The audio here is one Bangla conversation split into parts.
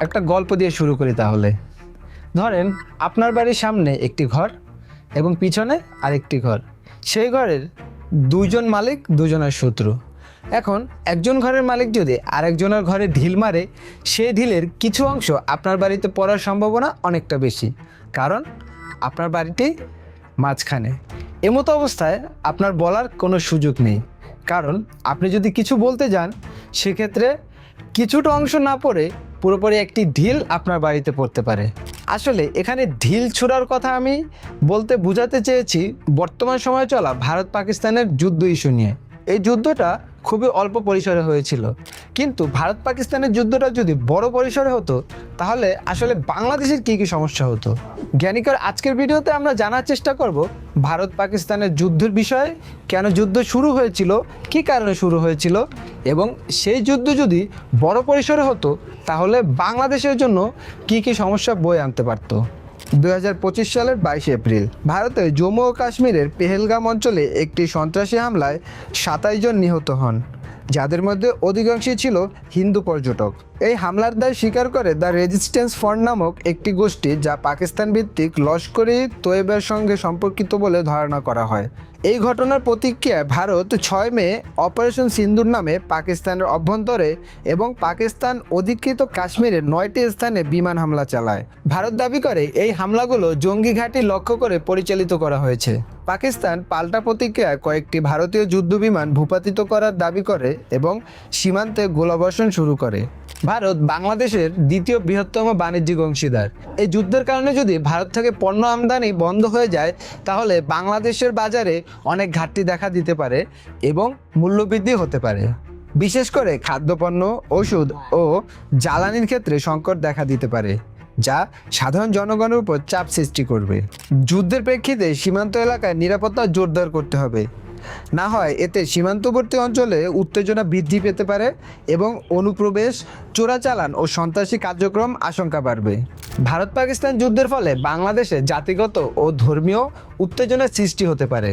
একটা গল্প দিয়ে শুরু করি তাহলে। ধরেন, আপনার বাড়ির সামনে একটি ঘর এবং পিছনে আরেকটি ঘর। সেই ঘরের দুজন মালিক দুজনের শত্রু। এখন একজন ঘরের মালিক যদি আরেকজনের ঘরে ঢিল মারে সেই ঢিলের কিছু অংশ আপনার বাড়িতে পড়ার সম্ভাবনা অনেকটা বেশি। কারণ আপনার বাড়িটি মাঝখানে। এমতো অবস্থায় আপনার বলার কোনো সুযোগ নেই। কারণ আপনি যদি কিছু বলতে যান, সেক্ষেত্রে কিছুটা অংশ না পড়ে পুরোপুরি একটি ঢিল আপনার বাড়িতে পড়তে পারে। আসলে এখানে ঢিল ছোড়ার কথা আমি বলতে বোঝাতে চেয়েছি, বর্তমান সময়ে চলা ভারত পাকিস্তানের যুদ্ধ ইস্যু নিয়ে। এই যুদ্ধটা খুবই অল্প পরিসরে হয়েছিল। কিন্তু ভারত পাকিস্তানের যুদ্ধটা যদি বড় পরিসরে হতো, তাহলে আসলে বাংলাদেশের কী কী সমস্যা হতো? জ্ঞানিকর, আজকের ভিডিওতে আমরা জানার চেষ্টা করব ভারত পাকিস্তানের যুদ্ধের বিষয়ে, কেন যুদ্ধ শুরু হয়েছিল, কী কারণে শুরু হয়েছিল, এবং সেই যুদ্ধ যদি বড় পরিসরে হতো, তাহলে বাংলাদেশের জন্য কী কী সমস্যা বয়ে আনতে পারতো? দু হাজার পঁচিশ সালের বাইশে এপ্রিল ভারতের জম্মু ও কাশ্মীরের পেহেলগাম অঞ্চলে একটি সন্ত্রাসী হামলায় সাতাশ জন নিহত হন। যাদের মধ্যে অধিকাংশই ছিল হিন্দু পর্যটক। এই হামলার দায় স্বীকার করে দ্য রেজিস্ট্যান্স ফ্রন্ট নামক একটি গোষ্ঠী যা পাকিস্তান ভিত্তিক লস্করি তোয়েবের সঙ্গে সম্পর্কিত বলে ধারণা করা হয়। এই ঘটনার প্রতিক্রিয়ায় ভারত ছয় মে অপারেশন সিন্দুর নামে পাকিস্তানের অভ্যন্তরে এবং পাকিস্তান অধিকৃত কাশ্মীরের নয়টি স্থানে বিমান হামলা চালায়। ভারত দাবি করে, এই হামলাগুলো জঙ্গি ঘাঁটি লক্ষ্য করে পরিচালিত করা হয়েছে। পাকিস্তান পাল্টা প্রতিক্রিয়ায় কয়েকটি ভারতীয় যুদ্ধ বিমান ভূপাতিত করার দাবি করে এবং সীমান্তে গোলাবর্ষণ শুরু করে। ভারত বাংলাদেশের দ্বিতীয় বৃহত্তম বাণিজ্যিক অংশীদার। এই যুদ্ধের কারণে যদি ভারত থেকে পণ্য আমদানি বন্ধ হয়ে যায়, তাহলে বাংলাদেশের বাজারে অনেক ঘাটতি দেখা দিতে পারে এবং মূল্যবৃদ্ধি হতে পারে। বিশেষ করে খাদ্যপণ্য, ওষুধ ও জ্বালানির ক্ষেত্রে সংকট দেখা দিতে পারে। যা সাধারণ জনগণের উপর চাপ সৃষ্টি করবে। যুদ্ধের প্রেক্ষিতে সীমান্ত এলাকায় নিরাপত্তা জোরদার করতে হবে। না হয় এতে সীমান্তবর্তী অঞ্চলে উত্তেজনা বৃদ্ধি পেতে পারে এবং অনুপ্রবেশ, চোরাচালান ও সন্ত্রাসী কার্যক্রম আশঙ্কা বাড়বে। ভারত পাকিস্তান যুদ্ধের ফলে বাংলাদেশে জাতিগত ও ধর্মীয় উত্তেজনার সৃষ্টি হতে পারে।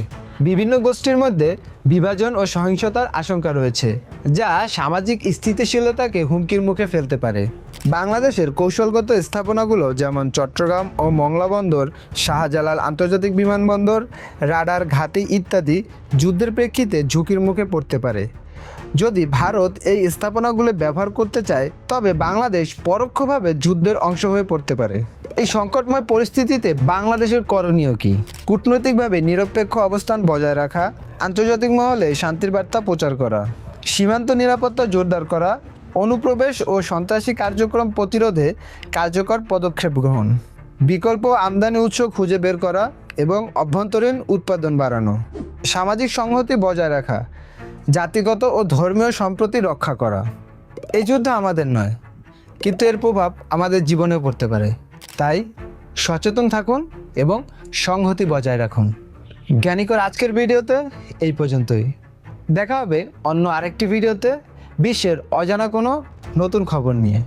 বিভিন্ন গোষ্ঠীর মধ্যে বিভাজন ও সহিংসতার আশঙ্কা রয়েছে, যা সামাজিক স্থিতিশীলতাকে হুমকির মুখে ফেলতে পারে। বাংলাদেশের কৌশলগত স্থাপনাগুলো যেমন চট্টগ্রাম ও মংলা বন্দর শাহজালাল আন্তর্জাতিক বিমানবন্দর, রাডার ঘাঁটি ইত্যাদি যুদ্ধের প্রেক্ষিতে ঝুঁকির মুখে পড়তে পারে। যদি ভারত এই স্থাপনাগুলো ব্যবহার করতে চায়, তবে বাংলাদেশ পরোক্ষভাবে যুদ্ধের অংশ হয়ে পড়তে পারে। এই সংকটময় পরিস্থিতিতে বাংলাদেশের করণীয় কি? কূটনৈতিকভাবে নিরপেক্ষ অবস্থান বজায় রাখা, আন্তর্জাতিক মহলে শান্তির বার্তা প্রচার করা, সীমান্ত নিরাপত্তা জোরদার করা, অনুপ্রবেশ ও সন্ত্রাসী কার্যক্রম প্রতিরোধে কার্যকর পদক্ষেপ গ্রহণ, বিকল্প আমদানি উৎস খুঁজে বের করা এবং অভ্যন্তরীণ উৎপাদন বাড়ানো, সামাজিক সংহতি বজায় রাখা জাতিগত ও ধর্মীয় সম্প্রতি রক্ষা করা। এই যুদ্ধ আমাদের নয়, কিন্তু এর প্রভাব আমাদের জীবনেও পড়তে পারে। তাই সচেতন থাকুন এবং সংহতি বজায় রাখুন। জ্ঞানীকর আজকের ভিডিওতে এই পর্যন্তই। দেখা হবে অন্য আরেকটি ভিডিওতে। বিশ্বের অজানা কোনো নতুন খবর নিয়ে।